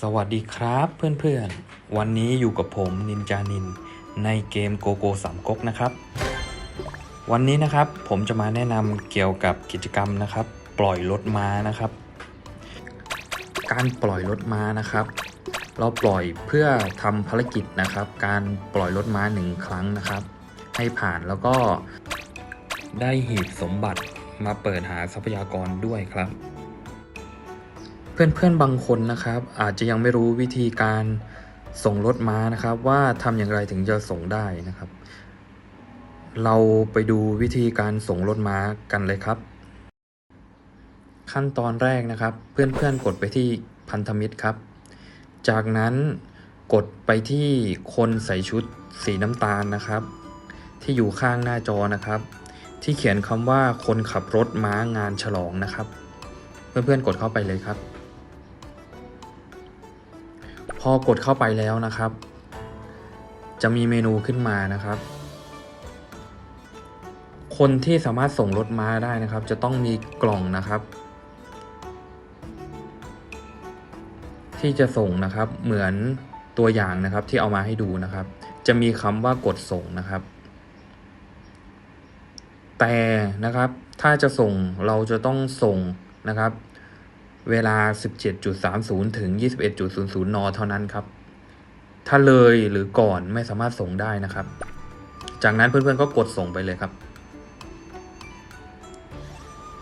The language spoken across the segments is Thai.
สวัสดีครับเพื่อนๆ วันนี้อยู่กับผมนินจานิน ในเกมโกโก้สามก๊กนะครับ วันนี้นะครับผมจะมาแนะนำเกี่ยวกับกิจกรรมนะครับ ปล่อยรถม้านะครับ การปล่อยรถม้านะครับ เราปล่อยเพื่อทำภารกิจนะครับ การปล่อยรถม้าหนึ่งครั้งนะครับ ให้ผ่านแล้วก็ได้หีบสมบัติมาเปิดหาทรัพยากรด้วยครับ เพื่อนๆบางคนนะครับ อาจจะยังไม่รู้วิธีการส่งรถม้านะครับ ว่าทำอย่างไรถึงจะส่งได้นะครับ เราไปดูวิธีการส่งรถม้ากันเลยครับ ขั้นตอนแรกนะครับ เพื่อนๆกดไปที่พันธมิตรครับ จากนั้นกดไปที่คนใส่ชุดสีน้ำตาลนะครับ ที่อยู่ข้างหน้าจอนะครับ ที่เขียนคำว่าคนขับรถม้างานฉลองนะครับ เพื่อนๆกดเข้าไปเลยครับ พอกดเข้าไปแล้วนะครับ จะมีเมนูขึ้นมานะครับ คนที่สามารถส่งรถม้าได้นะครับ จะต้องมีกล่องนะครับ ที่จะส่งนะครับเหมือนตัวอย่างนะครับที่เอามาให้ดูนะครับ จะมีคำว่ากดส่งนะครับ แต่นะครับถ้าจะส่งเราจะต้องส่งนะครับ เวลา 17.30 ถึง 21.00 น เท่านั้นครับ ถ้าเลยหรือก่อนไม่สามารถส่งได้นะครับ จากนั้นเพื่อนๆก็กดส่งไปเลยครับ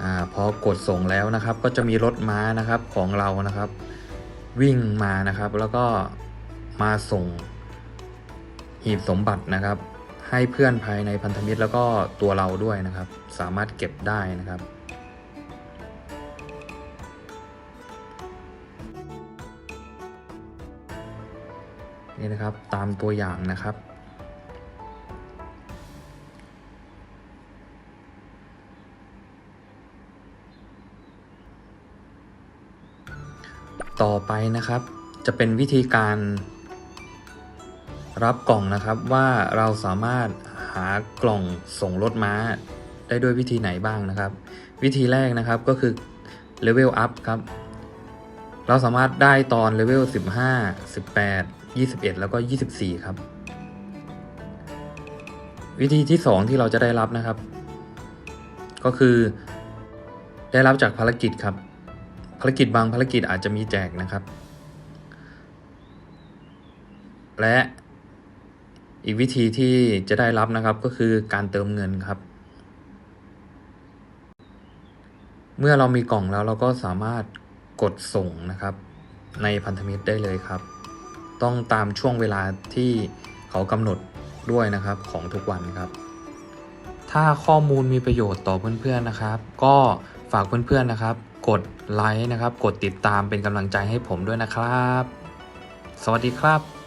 อ่าพอกดส่งแล้วนะครับ ก็จะมีรถม้านะครับของเรานะครับ วิ่งมานะครับ แล้วก็มาส่งหีบสมบัตินะครับ ให้เพื่อนภายในพันธมิตรแล้วก็ตัวเราด้วยนะครับ สามารถเก็บได้นะครับ นี่นะครับตามตัวอย่างนะครับ ต่อไปนะครับ จะเป็นวิธีการรับกล่องนะครับว่าเราสามารถหากล่องส่งรถม้าได้ด้วยวิธีไหนบ้างนะครับ วิธีแรกนะครับก็คือเลเวลอัพครับ เราสามารถได้ตอนเลเวล15 18 21 แล้วก็ 24 ครับ วิธีที่ 2 ที่เราจะได้รับนะครับ ก็คือ ได้รับจากภารกิจครับ ภารกิจบางภารกิจอาจจะมีแจกนะครับ และอีกวิธีที่จะได้รับนะครับก็คือการเติมเงินครับ เมื่อเรามีกล่องแล้วเราก็สามารถกดส่งนะครับ ในพันธมิตรได้เลยครับ ต้องตามช่วงเวลาที่เขากำหนดด้วยนะครับของทุกวันครับ ถ้าข้อมูลมีประโยชน์ต่อเพื่อนๆนะครับ ก็ฝากเพื่อนๆนะครับ กดไลค์นะครับ กดติดตามเป็นกำลังใจให้ผมด้วยนะครับ สวัสดีครับ